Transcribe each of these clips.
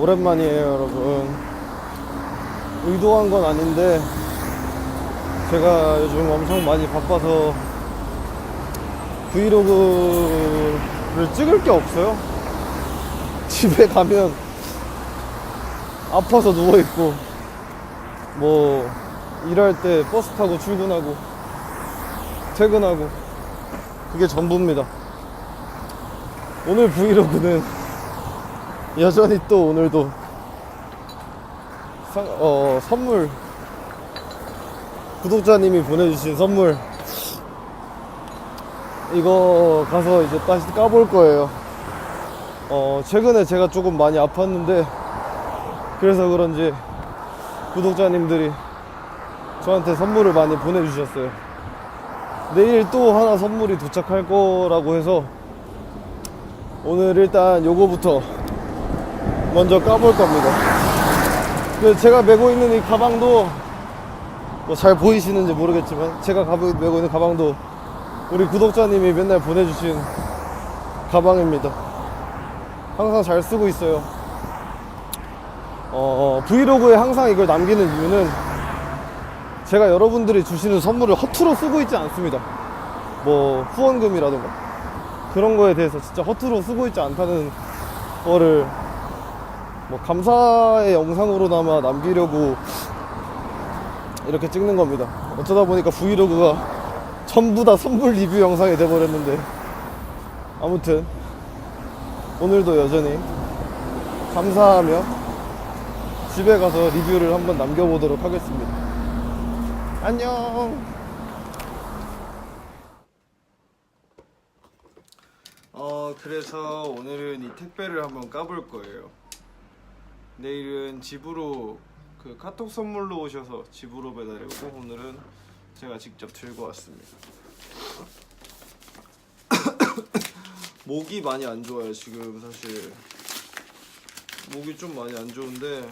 오랜만이에요, 여러분. 의도한 건 아닌데, 제가 요즘 엄청 많이 바빠서 브이로그를 찍을 게 없어요. 집에 가면 아파서 누워있고, 뭐, 일할 때 버스 타고 출근하고, 퇴근하고, 그게 전부입니다. 오늘 브이로그는 여전히 또 오늘도 상- 어, 선물 구독자님이 보내주신 선물 이거 가서 이제 다시 까볼 거예요. 어, 최근에 제가 조금 많이 아팠는데 그래서 그런지 구독자님들이 저한테 선물을 많이 보내주셨어요. 내일 또 하나 선물이 도착할 거라고 해서 오늘 일단 요거부터 먼저 까볼 겁니다. 그 제가 메고 있는 이 가방도 뭐 잘 보이시는지 모르겠지만 제가 메고 있는 가방도 우리 구독자님이 맨날 보내주신 가방입니다. 항상 잘 쓰고 있어요. 어, 브이로그에 항상 이걸 남기는 이유는 제가 여러분들이 주시는 선물을 허투루 쓰고 있지 않습니다. 뭐 후원금이라던가 그런 거에 대해서 진짜 허투루 쓰고 있지 않다는 거를 뭐 감사의 영상으로나마 남기려고 이렇게 찍는 겁니다. 어쩌다 보니까 브이로그가 전부 다 선물 리뷰 영상이 돼버렸는데 아무튼 오늘도 여전히 감사하며 집에 가서 리뷰를 한번 남겨보도록 하겠습니다. 안녕. 어 그래서 오늘은 이 택배를 한번 까볼 거예요. 내일은 집으로 그 카톡 선물로 오셔서 집으로 배달이 오고 오늘은 제가 직접 들고 왔습니다. 목이 많이 안 좋아요 지금 사실 목이 좀 많이 안 좋은데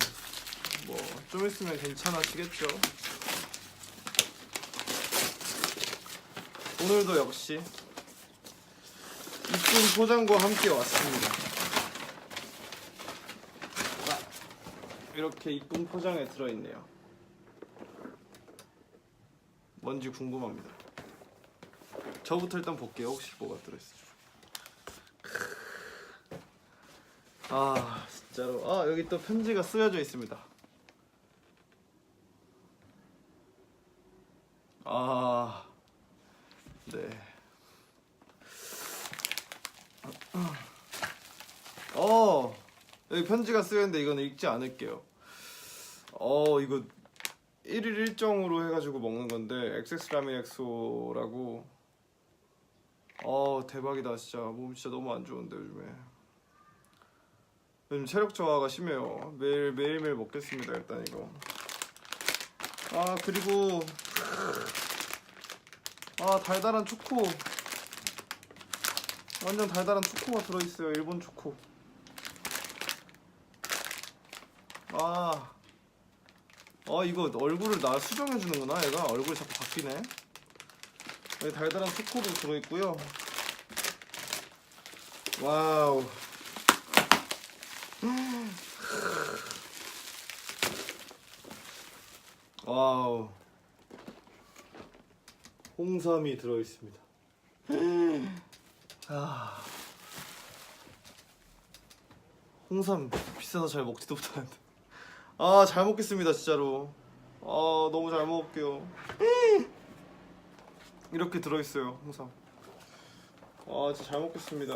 뭐 좀 있으면 괜찮아지겠죠. 오늘도 역시 이쁜 포장과 함께 왔습니다. 이렇게 이쁜 포장에 들어있네요. 뭔지 궁금합니다. 저부터 일단 볼게요. 혹시 뭐가 들어있을지. 아 진짜로. 아 여기 또 편지가 쓰여져 있습니다. 아 네. 어 여기 편지가 쓰여있는데 이거는 읽지 않을게요. 어 이거 1일 일정으로 해가지고 먹는 건데 엑세스 라멘 엑소라고. 어 대박이다 진짜. 몸 진짜 너무 안 좋은데 요즘에. 요즘 체력 저하가 심해요. 매일 매일매일 먹겠습니다 일단 이거. 아 그리고 아 달달한 초코. 완전 달달한 초코가 들어있어요. 일본 초코 아. 어 이거 얼굴을 나 수정해 주는구나 얘가. 얼굴이 자꾸 바뀌네. 여기 달달한 초코도 들어있고요. 와우. 와우. 홍삼이 들어있습니다. 아. 홍삼 비싸서 잘 먹지도 못하는데 아 잘 먹겠습니다 진짜로. 아 너무 잘 먹을게요. 이렇게 들어있어요 항상. 아 진짜 잘 먹겠습니다.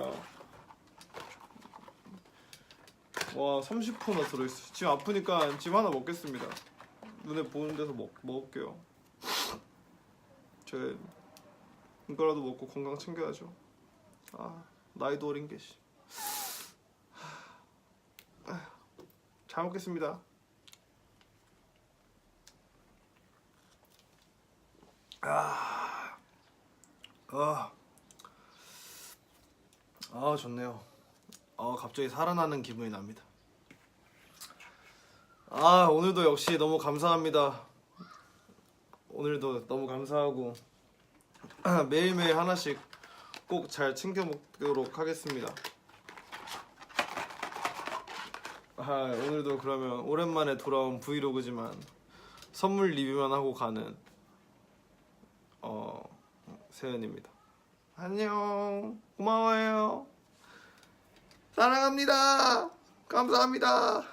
와 30%나 들어있어. 지금 아프니까 지금 하나 먹겠습니다. 눈에 보이는 데서 먹, 먹을게요. 제 이거라도 먹고 건강 챙겨야죠. 아 나이도 어린 게씨. 잘 먹겠습니다 아, 아 좋네요. 아 갑자기 살아나는 기분이 납니다. 아 오늘도 역시 너무 감사합니다. 오늘도 너무 감사하고 매일매일 하나씩 꼭 잘 챙겨 먹도록 하겠습니다. 아, 오늘도 그러면 오랜만에 돌아온 브이로그지만 선물 리뷰만 하고 가는 어 세연입니다. 안녕. 고마워요. 사랑합니다. 감사합니다.